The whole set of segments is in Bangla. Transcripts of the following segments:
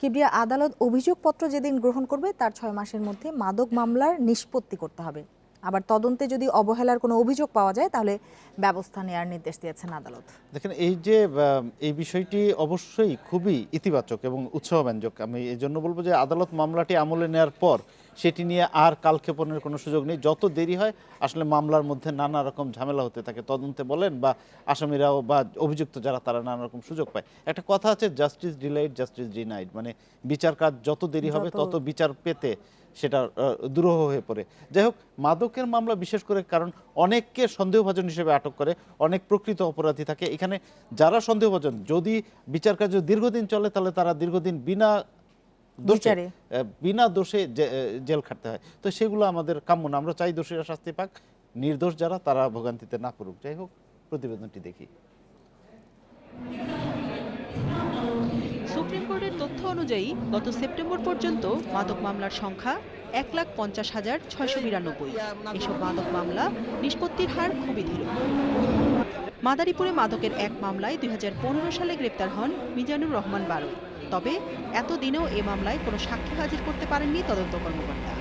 কিবরিয়া আদালত অভিযোগপত্র যেদিন গ্রহণ করবে, তার ছয় মাসের মধ্যে মাদক মামলার নিষ্পত্তি করতে হবে। আবার তদন্তে যদি অবহেলার কোনো অভিযোগ পাওয়া যায়, তাহলে ব্যবস্থা নেওয়ার নির্দেশ দিয়েছেন আদালত। দেখেন, এই যে এই বিষয়টি অবশ্যই খুবই ইতিবাচক এবং উৎসাহব্যঞ্জক। আমি এই জন্য বলব যে, আদালত মামলাটি আমলে নেওয়ার পর সেটি নিয়ে আর কালক্ষেপণের কোনো সুযোগ নেই। যত দেরি হয় আসলে মামলার মধ্যে নানা রকম ঝামেলা হতে থাকে। তদন্তে বলেন বা আসামিরাও বা অভিযুক্ত যারা তারা নানা রকম সুযোগ পায়। একটা কথা আছে জাস্টিস ডিলাইড জাস্টিস ডিনাইড মানে বিচার কাজ যত দেরি হবে তত বিচার পেতে সেটা দুরূহ হয়ে পড়ে। যাই হোক মাদকের মামলা বিশেষ করে কারণ অনেককে সন্দেহভাজন হিসেবে আটক করে অনেক প্রকৃত অপরাধী থাকে। এখানে যারা সন্দেহভাজন যদি বিচার কার্য দীর্ঘদিন চলে তাহলে তারা দীর্ঘদিন বিনা দোষে বিনা দোষে জেল খাটতে হয়। তো সেগুলো আমাদের কাম্য না। আমরা চাই দোষীরা শাস্তি পাক। নির্দোষ যারা তারা ভোগান্তিতে না পড়ুক। যাই হোক প্রতিবেদনটি দেখি। সুপ্রিম কোর্টের তথ্য অনুযায়ী গত সেপ্টেম্বর পর্যন্ত মাদক মামলার সংখ্যা এক লাখ পঞ্চাশ হাজার ছয়শো বিরানব্বই। এসব মাদক মামলা নিষ্পত্তির হার খুবই ধীর। মাদারীপুরে মাদকের এক মামলায় দুই হাজার পনেরো সালে গ্রেপ্তার হন মিজানুর রহমান বারুই তবে এতদিনেও এ মামলায় কোনো সাক্ষী হাজির করতে পারেননি তদন্ত কর্মকর্তা।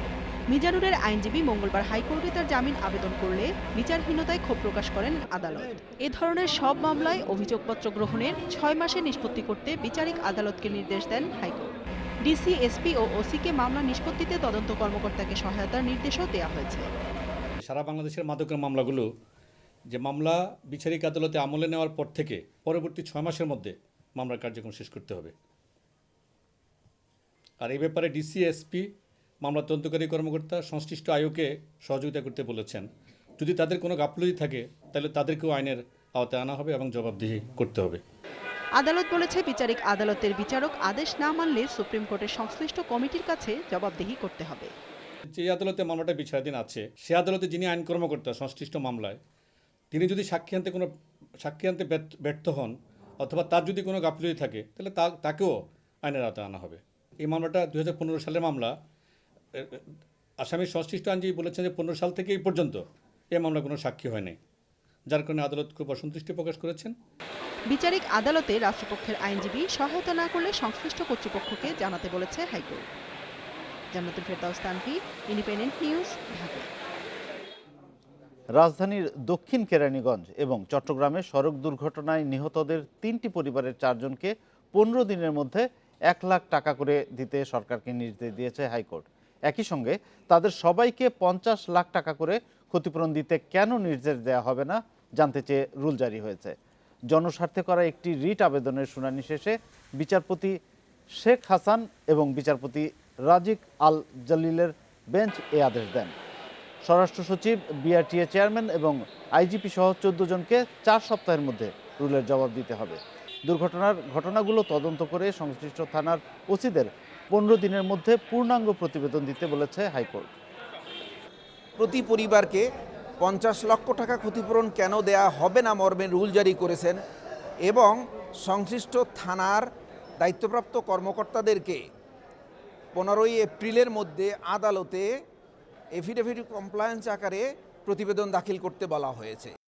মিজানুরের আইনজীবী মঙ্গলবার হাইকোর্টে তার জামিন আবেদন করলে বিচারহীনতায় ক্ষোভ প্রকাশ করেন আদালত। এ ধরনের সব মামলায় অভিযোগপত্র গ্রহণের ছয় মাসে নিষ্পত্তি করতে বিচারিক আদালতকে নির্দেশ দেন হাইকোর্ট। ডিসি, এসপি ও ওসিকে মামলা নিষ্পত্তিতে তদন্ত কর্মকর্তাকে সহায়তার নির্দেশও দেওয়া হয়েছে। সারা বাংলাদেশের মাদকের মামলাগুলো, যে মামলা বিচারিক আদালতে আমলে নেওয়ার পর থেকে পরবর্তী ছয় মাসের মধ্যে মামলার কার্যক্রম শেষ করতে হবে। আর এই ব্যাপারে ডিসি এসপি মামলা তদন্তকারী কর্মকর্তা সংশ্লিষ্ট আয়োগকে সহযোগিতা করতে বলেছেন। যদি তাদের কোনো গাফলতি থাকে তাহলে তাদেরকেও আইনের আওতায় আনা হবে এবং জবাবদিহি করতে হবে। আদালত বলেছে বিচারিক আদালতের বিচারক আদেশ না মানলে সুপ্রিম কোর্টের সংশ্লিষ্ট কমিটির কাছে জবাবদিহি করতে হবে। যে আদালতে মামলাটা বিচারাধীন আছে সে আদালতে যিনি আইন কর্মকর্তা সংশ্লিষ্ট মামলায় তিনি যদি সাক্ষী আনতে কোনো সাক্ষী আনতে ব্যর্থ- হন অথবা তার যদি কোনো গাফিলতি থাকে তাহলে তাকেও আইনের আওতায় আনা হবে। এই মামলাটা দুহাজার পনেরো সালের মামলা। আসামি এ, সংশ্লিষ্ট আইনজীবী বলেছেন যে পনেরো সাল থেকে এই পর্যন্ত এই মামলা কোনো সাক্ষী হয়নি যার কারণে আদালত খুব অসন্তুষ্টি প্রকাশ করেছেন। বিচারিক আদালতে রাষ্ট্রপক্ষের আইনজীবী সহায়তা না করলে সংশ্লিষ্ট কর্তৃপক্ষকে জানাতে বলেছে হাইকোর্ট। জান্নাতুল ফেরদাউস তানভি ইন্ডিপেন্ডেন্ট নিউজ ঢাকা। রাজধানীর দক্ষিণ কেরানীগঞ্জ এবং চট্টগ্রামে সড়ক দুর্ঘটনায় নিহতদের তিনটি পরিবারের চারজনকে পনেরো দিনের মধ্যে এক লাখ টাকা করে দিতে সরকারকে নির্দেশ দিয়েছে হাইকোর্ট। একই সঙ্গে তাদের সবাইকে পঞ্চাশ লাখ টাকা করে ক্ষতিপূরণ দিতে কেন নির্দেশ দেওয়া হবে না জানতে চেয়ে রুল জারি হয়েছে। জনস্বার্থে করা একটি রিট আবেদনের শুনানি শেষে বিচারপতি শেখ হাসান এবং বিচারপতি রাজিক আল জলিলের বেঞ্চ এ আদেশ দেন। স্বরাষ্ট্র সচিব, বিআরটিএ চেয়ারম্যান এবং আইজিপি সহ চোদ্দ জনকে চার সপ্তাহের মধ্যে রুলের জবাব দিতে হবে। দুর্ঘটনার ঘটনাগুলো তদন্ত করে সংশ্লিষ্ট থানার ওসিদের পনেরো দিনের মধ্যে পূর্ণাঙ্গ প্রতিবেদন দিতে বলেছে হাইকোর্ট। প্রতি পরিবারকে পঞ্চাশ লক্ষ টাকা ক্ষতিপূরণ কেন দেয়া হবে না মর্মে রুল জারি করেছেন এবং সংশ্লিষ্ট থানার দায়িত্বপ্রাপ্ত কর্মকর্তাদেরকে পনেরোই এপ্রিলের মধ্যে আদালতে এফিডেভিট কমপ্লায়েন্স আকারে প্রতিবেদন দাখিল করতে বলা হয়েছে।